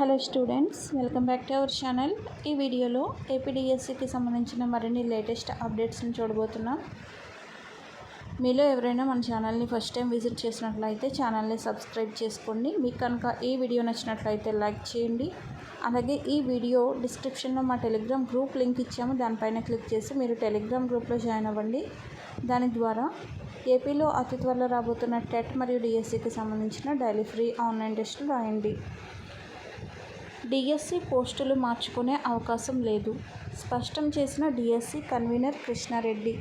Hello students welcome back to our channel. ఈ వీడియోలో ఏపీడిఎస్సికి సంబంధించిన మరిన్ని లేటెస్ట్ అప్డేట్స్ని చూడబోతున్నాం. మీలో ఎవరైనా మన ఛానల్ని ఫస్ట్ టైం విజిట్ చేసినట్లయితే ఛానల్ని సబ్స్క్రైబ్ చేసుకోండి. మీకు కనుక ఈ వీడియో నచ్చినట్లయితే లైక్ చేయండి. అలాగే ఈ వీడియో డిస్క్రిప్షన్లో మా టెలిగ్రామ్ గ్రూప్ లింక్ ఇచ్చాము. దానిపైన క్లిక్ చేసి మీరు టెలిగ్రామ్ గ్రూప్లో జాయిన్ అవ్వండి. దాని ద్వారా ఏపీలో అతి త్వరలో రాబోతున్న టెట్ మరియు డిఎస్సికి సంబంధించిన డైలీ ఫ్రీ ఆన్లైన్ టెస్టులు రాయండి. డిఎస్సి పోస్టులు మార్చుకునే అవకాశం లేదు. స్పష్టం చేసిన డిఎస్సి కన్వీనర్ కృష్ణారెడ్డి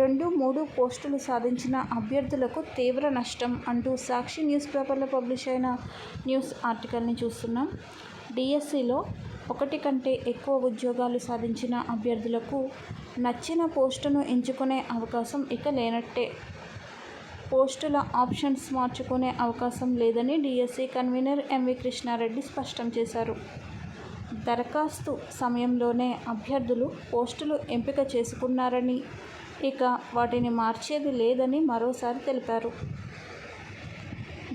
రెండు మూడు పోస్టులు సాధించిన అభ్యర్థులకు తీవ్ర నష్టం అంటూ సాక్షి న్యూస్ పేపర్లో పబ్లిష్ అయిన న్యూస్ ఆర్టికల్ని చూస్తున్నాం. డిఎస్సిలో ఒకటి కంటే ఎక్కువ ఉద్యోగాలు సాధించిన అభ్యర్థులకు నచ్చిన పోస్టును ఎంచుకునే అవకాశం ఇక లేనట్టే. పోస్టుల ఆప్షన్స్ మార్చుకునే అవకాశం లేదని డిఎస్సి కన్వీనర్ ఎంవి కృష్ణారెడ్డి స్పష్టం చేశారు. దరఖాస్తు సమయంలోనే అభ్యర్థులు పోస్టులు ఎంపిక చేసుకున్నారని ఇక వాటిని మార్చేది లేదని మరోసారి తెలిపారు.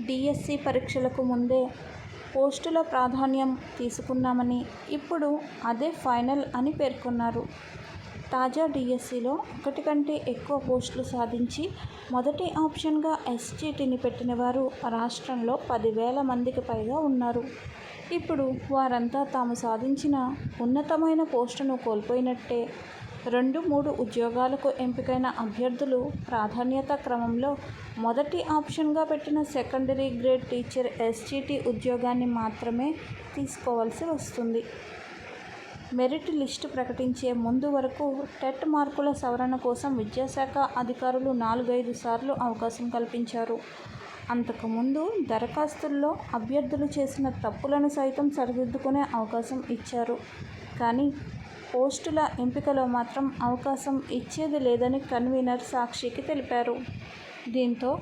డిఎస్సి పరీక్షలకు ముందే పోస్టుల ప్రాధాన్యం తీసుకున్నామని ఇప్పుడు అదే ఫైనల్ అని పేర్కొన్నారు. తాజా డిఎస్సిలో ఒకటి కంటే ఎక్కువ పోస్టులు సాధించి మొదటి ఆప్షన్గా ఎస్జీటీని పెట్టిన వారు రాష్ట్రంలో పదివేల మందికి పైగా ఉన్నారు. ఇప్పుడు వారంతా తాము సాధించిన ఉన్నతమైన పోస్టును కోల్పోయినట్టే. రెండు మూడు ఉద్యోగాలకు ఎంపికైన అభ్యర్థులు ప్రాధాన్యత క్రమంలో మొదటి ఆప్షన్గా పెట్టిన సెకండరీ గ్రేడ్ టీచర్ ఎస్జీటీ ఉద్యోగాన్ని మాత్రమే తీసుకోవాల్సి వస్తుంది. మెరిట్ లిస్టు ప్రకటించే ముందు వరకు టెట్ మార్కుల సవరణ కోసం విద్యాశాఖ అధికారులు నాలుగైదు సార్లు అవకాశం కల్పించారు. అంతకుముందు దరఖాస్తుల్లో అభ్యర్థులు చేసిన తప్పులను సైతం సరిదిద్దుకునే అవకాశం ఇచ్చారు. కానీ పోస్టుల ఎంపికలో మాత్రం అవకాశం ఇచ్చేది లేదని కన్వీనర్ సాక్షికి తెలిపారు. దీంతో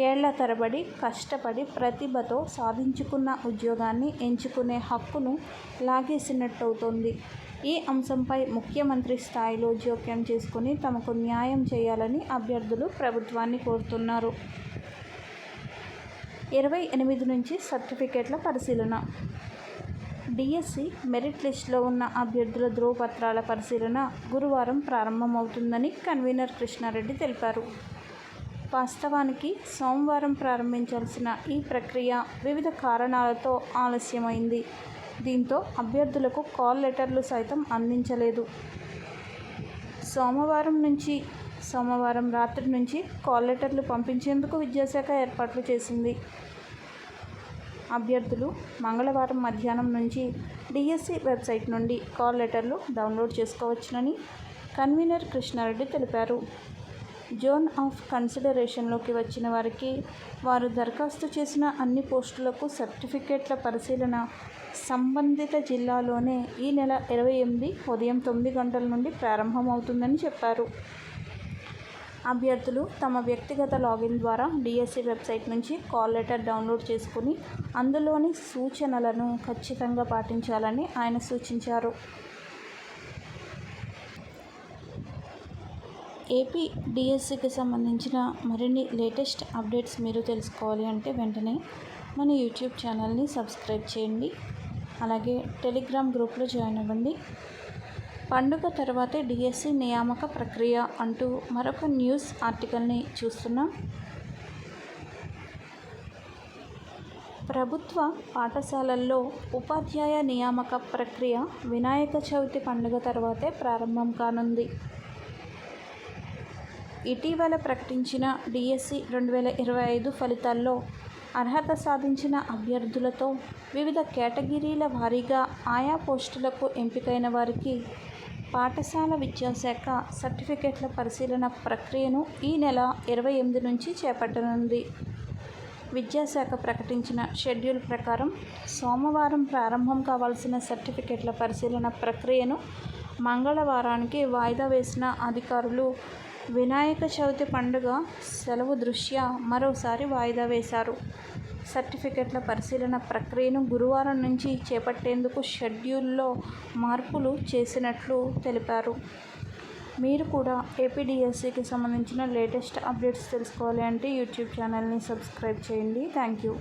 ఏళ్ళ తరబడి కష్టపడి ప్రతిభతో సాధించుకున్న ఉద్యోగాన్ని ఎంచుకునే హక్కును లాగేసినట్టవుతోంది. ఈ అంశంపై ముఖ్యమంత్రి స్థాయిలో జోక్యం చేసుకుని తమకు న్యాయం చేయాలని అభ్యర్థులు ప్రభుత్వాన్ని కోరుతున్నారు. ఇరవై ఎనిమిది నుంచి సర్టిఫికేట్ల పరిశీలన. డిఎస్సి మెరిట్ లిస్టులో ఉన్న అభ్యర్థుల ధ్రువపత్రాల పరిశీలన గురువారం ప్రారంభమవుతుందని కన్వీనర్ కృష్ణారెడ్డి తెలిపారు. వాస్తవానికి సోమవారం ప్రారంభించాల్సిన ఈ ప్రక్రియ వివిధ కారణాలతో ఆలస్యమైంది. దీంతో అభ్యర్థులకు కాల్ లెటర్లు సైతం అందించలేదు. సోమవారం నుంచి సోమవారం రాత్రి నుంచి కాల్ లెటర్లు పంపించేందుకు విద్యాశాఖ ఏర్పాట్లు చేసింది. అభ్యర్థులు మంగళవారం మధ్యాహ్నం నుంచి డిఎస్సి వెబ్సైట్ నుండి కాల్ లెటర్లు డౌన్లోడ్ చేసుకోవచ్చునని కన్వీనర్ కృష్ణారెడ్డి తెలిపారు. జోన్ ఆఫ్ కన్సిడరేషన్లోకి వచ్చిన వారికి వారు దరఖాస్తు చేసిన అన్ని పోస్టులకు సర్టిఫికేట్ల పరిశీలన సంబంధిత జిల్లాలోనే ఈ నెల ఇరవై ఎనిమిది ఉదయం తొమ్మిది గంటల నుండి ప్రారంభమవుతుందని చెప్పారు. అభ్యర్థులు తమ వ్యక్తిగత లాగిన్ ద్వారా డిఎస్సి వెబ్సైట్ నుంచి కాల్ లెటర్ డౌన్లోడ్ చేసుకుని అందులోని సూచనలను ఖచ్చితంగా పాటించాలని ఆయన సూచించారు. ఏపీ డిఎస్సికి సంబంధించిన మరిన్ని లేటెస్ట్ అప్డేట్స్ మీరు తెలుసుకోవాలి అంటే వెంటనే మన యూట్యూబ్ ఛానల్ని సబ్స్క్రైబ్ చేయండి. అలాగే టెలిగ్రామ్ గ్రూప్లో జాయిన్ అవ్వండి. పండుగ తర్వాతే డిఎస్సి నియామక ప్రక్రియ అంటూ మరొక న్యూస్ ఆర్టికల్ని చూస్తున్నాం. ప్రభుత్వ పాఠశాలల్లో ఉపాధ్యాయ నియామక ప్రక్రియ వినాయక చవితి పండుగ తర్వాతే ప్రారంభం కానుంది. ఇటీవల ప్రకటించిన డిఎస్సి రెండు వేల ఇరవై ఐదు ఫలితాల్లో అర్హత సాధించిన అభ్యర్థులతో వివిధ కేటగిరీల వారీగా ఆయా పోస్టులకు ఎంపికైన వారికి పాఠశాల విద్యాశాఖ సర్టిఫికెట్ల పరిశీలన ప్రక్రియను ఈ నెల ఇరవై ఎనిమిది నుంచి చేపట్టనుంది. విద్యాశాఖ ప్రకటించిన షెడ్యూల్ ప్రకారం సోమవారం ప్రారంభం కావాల్సిన సర్టిఫికెట్ల పరిశీలన ప్రక్రియను మంగళవారానికి వాయిదా వేసిన అధికారులు వినాయక చవితి పండుగ సెలవు దృష్ట్యా మరోసారి వాయిదా వేశారు. సర్టిఫికెట్ల పరిశీలన ప్రక్రియను గురువారం నుంచి చేపట్టేందుకు షెడ్యూల్లో మార్పులు చేసినట్లు తెలిపారు. మీరు కూడా ఏపీడిఎస్సికి సంబంధించిన లేటెస్ట్ అప్డేట్స్ తెలుసుకోవాలి అంటే యూట్యూబ్ ఛానల్ని సబ్స్క్రైబ్ చేయండి. Thank you.